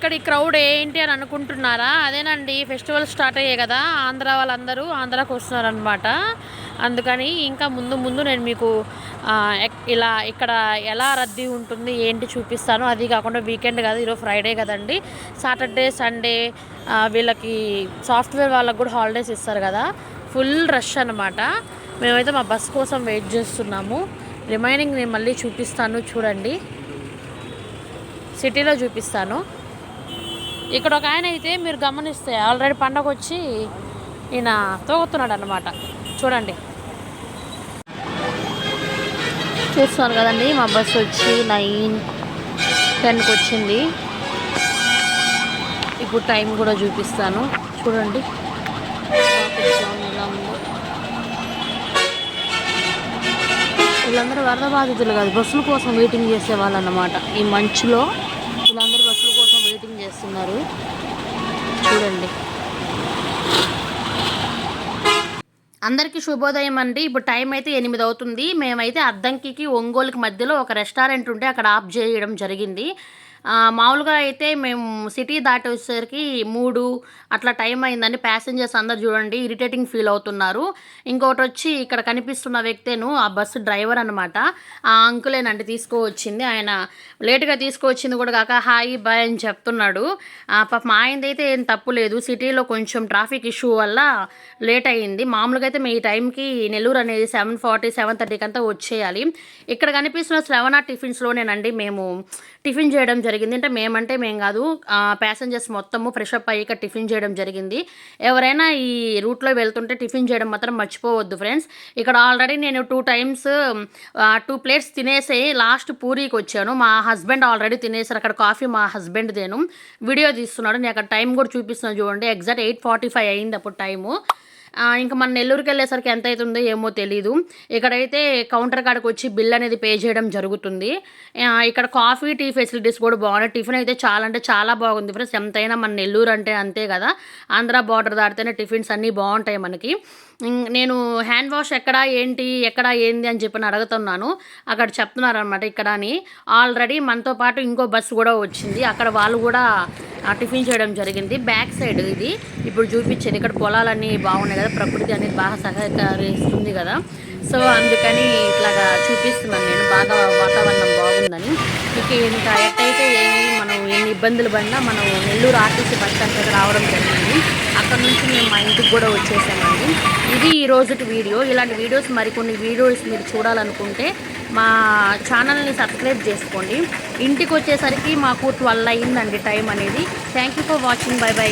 ఇక్కడ ఈ క్రౌడ్ ఏంటి అని అనుకుంటున్నారా? అదేనండి ఫెస్టివల్ స్టార్ట్ అయ్యాయి కదా. ఆంధ్ర వాళ్ళందరూ ఆంధ్రాకి వస్తున్నారనమాట అందుకని ఇంకా ముందు ముందు నేను మీకు ఇలా ఇక్కడ ఎలా రద్దీ ఉంటుంది ఏంటి చూపిస్తాను. అది కాకుండా వీకెండ్ కదా ఈరోజు ఫ్రైడే కదండి. సాటర్డే సండే వీళ్ళకి సాఫ్ట్వేర్ వాళ్ళకి కూడా హాలిడేస్ ఇస్తారు కదా. ఫుల్ రష్ అనమాట మేమైతే మా బస్ కోసం వెయిట్ చేస్తున్నాము. రిమైనింగ్ నేను మళ్ళీ చూపిస్తాను చూడండి. సిటీలో చూపిస్తాను. ఇక్కడ ఒక ఆయన అయితే మీరు గమనిస్తే ఆల్రెడీ పండగ వచ్చి ఈయన తోగుతున్నాడు అనమాట చూడండి. చూస్తున్నారు కదండి మా బస్సు వచ్చి నైన్ టెన్కి వచ్చింది ఇప్పుడు టైం కూడా చూపిస్తాను. చూడండి. వీళ్ళందరూ వరద బాధితులు కాదు బస్సుల కోసం వెయిటింగ్ చేసే వాళ్ళు అన్నమాట ఈ మంచులో వీళ్ళందరూ బస్సుల కోసం వెయిటింగ్ చేస్తున్నారు చూడండి. అందరికీ శుభోదయం అండి. ఇప్పుడు టైం అయితే ఎనిమిది అవుతుంది. మేమైతే అద్దంకికి ఒంగోలుకి మధ్యలో ఒక రెస్టారెంట్ ఉంటే అక్కడ ఆఫ్ చేయడం జరిగింది. మామూలుగా అయితే మేము సిటీ దాటి వచ్చేసరికి మూడు అట్లా టైం అయిందని ప్యాసింజర్స్ అందరు చూడండి ఇరిటేటింగ్ ఫీల్ అవుతున్నారు. ఇంకోటి వచ్చి ఇక్కడ కనిపిస్తున్న వ్యక్తేను ఆ బస్సు డ్రైవర్ అనమాట ఆ అంకులేనండి తీసుకువచ్చింది. ఆయన లేటుగా తీసుకువచ్చింది కూడా కాక హాయ్ బాయ్ అని చెప్తున్నాడు. పాప మా ఆయనదైతే ఏం తప్పు లేదు. సిటీలో కొంచెం ట్రాఫిక్ ఇష్యూ వల్ల లేట్ అయ్యింది. మామూలుగా అయితే మీ టైంకి నెల్లూరు అనేది సెవెన్ ఫార్టీ సెవెన్ థర్టీకి అంతా వచ్చేయాలి. ఇక్కడ కనిపిస్తున్న శ్రవణ టిఫిన్స్లోనేనండి మేము టిఫిన్ చేయడం జరిగింది. అంటే మేమంటే మేము కాదు ప్యాసింజర్స్ మొత్తము ఫ్రెష్ అప్ అయ్యాక టిఫిన్ చేయడం జరిగింది. ఎవరైనా ఈ రూట్లో వెళ్తుంటే టిఫిన్ చేయడం మాత్రం మర్చిపోవద్దు ఫ్రెండ్స్ ఇక్కడ ఆల్రెడీ నేను టూ టైమ్స్ టూ ప్లేట్స్ తినేసి లాస్ట్ పూరికి వచ్చాను. మా హస్బెండ్ ఆల్రెడీ తినేసారు. అక్కడ కాఫీ మా హస్బెండ్ దేను. వీడియో తీస్తున్నాడు. నేను అక్కడ టైం కూడా చూపిస్తున్నాను చూడండి. ఎగ్జాక్ట్ ఎయిట్ ఫార్టీ ఫైవ్ అయింది అప్పుడు టైము ఇంకా మన నెల్లూరుకి వెళ్ళేసరికి ఎంత అవుతుందో ఏమో తెలీదు. ఇక్కడైతే కౌంటర్ కాడకు వచ్చి బిల్ అనేది పే చేయడం జరుగుతుంది. ఇక్కడ కాఫీ టీ ఫెసిలిటీస్ కూడా బాగున్నాయి. టిఫిన్ అయితే చాలా అంటే చాలా బాగుంది ఫ్రెండ్స్. ఎంతైనా మన నెల్లూరు అంటే అంతే కదా. ఆంధ్ర బార్డర్ దాటితేనే టిఫిన్స్ అన్నీ బాగుంటాయి మనకి. నేను హ్యాండ్ వాష్ ఎక్కడ ఏంటి ఎక్కడ ఏంది అని చెప్పి అడుగుతున్నాను. అక్కడ చెప్తున్నారు అనమాట ఇక్కడ అని. ఆల్రెడీ మనతో పాటు ఇంకో బస్సు కూడా వచ్చింది. అక్కడ వాళ్ళు కూడా టిఫిన్ చేయడం జరిగింది. బ్యాక్ సైడ్ ఇది. ఇప్పుడు చూపించేది. ఇక్కడ పొలాలన్నీ బాగున్నాయి కదా ప్రకృతి అనేది బాగా సహకరిస్తుంది కదా. సో అందుకని ఇట్లాగా చూపిస్తున్నాను నేను. బాగా వాతావరణం బాగుందని. మీకు ఇంకా ఎట్టయితే ఏమి మనం ఎన్ని ఇబ్బందులు పడినా మనం నెల్లూరు ఆర్టీసీ బస్ స్టాండ్ రావడం జరిగింది. అక్కడ నుంచి మేము మా ఇంటికి కూడా వచ్చేసామండి ఇది ఈ రోజుటి వీడియో. ఇలాంటి వీడియోస్ మరికొన్ని వీడియోస్ మీరు చూడాలనుకుంటే మా ఛానల్ని సబ్స్క్రైబ్ చేసుకోండి. ఇంటికి వచ్చేసరికి మాకు ట్వెల్వ్ అయిందండి టైం అనేది. Thank you for watching bye bye